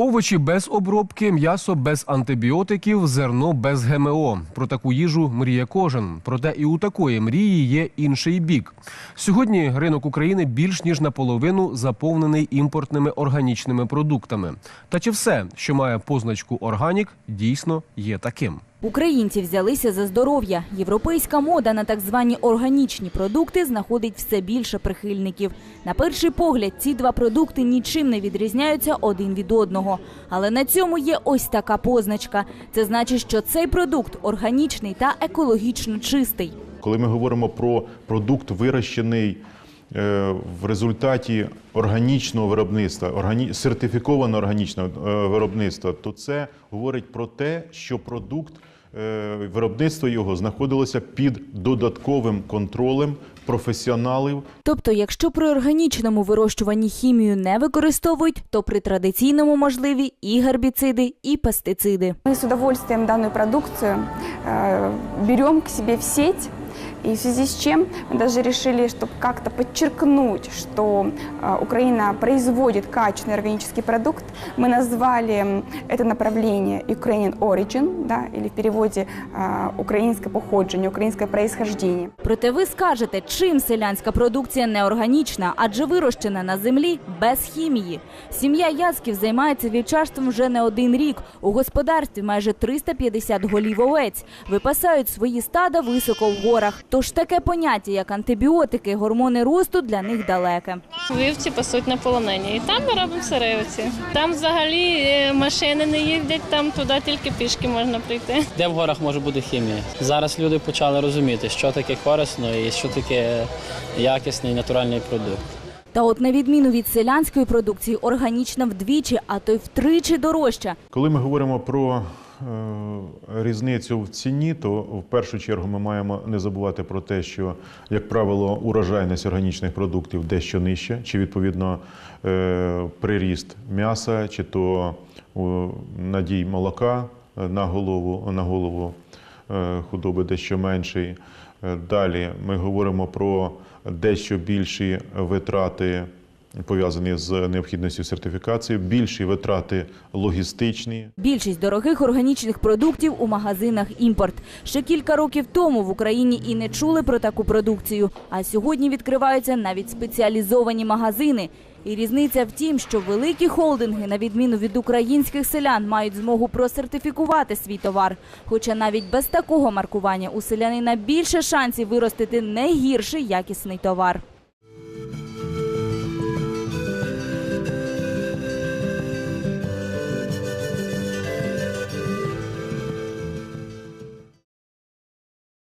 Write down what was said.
Овочі без обробки, м'ясо без антибіотиків, зерно без ГМО. Про таку їжу мріє кожен. Проте і у такої мрії є інший бік. Сьогодні ринок України більш ніж наполовину заповнений імпортними органічними продуктами. Та чи все, що має позначку органік, дійсно є таким? Українці взялися за здоров'я. Європейська мода на так звані органічні продукти знаходить все більше прихильників. На перший погляд, ці два продукти нічим не відрізняються один від одного. Але на цьому є ось така позначка. Це значить, що цей продукт органічний та екологічно чистий. Коли ми говоримо про продукт, вирощений в результаті органічного виробництва, органі... сертифіковано органічного е, виробництва, то це говорить про те, що продукт, е, виробництво його знаходилося під додатковим контролем професіоналів, Тобто, якщо при органічному вирощуванні хімію не використовують, то при традиційному можливі і гербіциди, і пестициди. Мы с удовольствием данную продукцию э, берем к себе в сеть. И в связи с чем мы даже решили, чтобы как-то подчеркнуть, что э, Украина производит качественный органический продукт, мы назвали м, это направление Ukrainian Origin, да, или в переводе э, украинское походжение, украинское происхождение. Проте ви скажете, чим селянська продукція не органічна, адже вирощена на землі без хімії. Сім'я Яцьків займається вівчарством вже не один рік. У господарстві майже 350 голів овець. Випасають свої стада високо в горах. Тож таке поняття, як антибіотики, гормони росту для них далеке. Вівці пасуть на полонині. І там ми робимо сиривці. Там взагалі е, машини не їздять, там туди тільки пішки можна прийти. Де в горах може бути хімія? Зараз люди почали розуміти, що таке корисно і що таке якісний натуральний продукт. Та от на відміну від селянської продукції, органічна вдвічі, а то й втричі дорожча. Коли ми говоримо про різницю в ціні, то в першу чергу ми маємо не забувати про те, що, як правило, урожайність органічних продуктів дещо нижча, чи відповідно е, приріст м'яса, чи то надій молока е, на голову, на голову е, худоби дещо менший. Е, Далі ми говоримо про дещо більші витрати пов'язані з необхідністю сертифікації, більші витрати логістичні. Більшість дорогих органічних продуктів у магазинах імпорт. Ще кілька років тому в Україні і не чули про таку продукцію. А сьогодні відкриваються навіть спеціалізовані магазини. І різниця в тім, що великі холдинги, на відміну від українських селян, мають змогу просертифікувати свій товар. Хоча навіть без такого маркування у селянина більше шансів виростити не гірший якісний товар.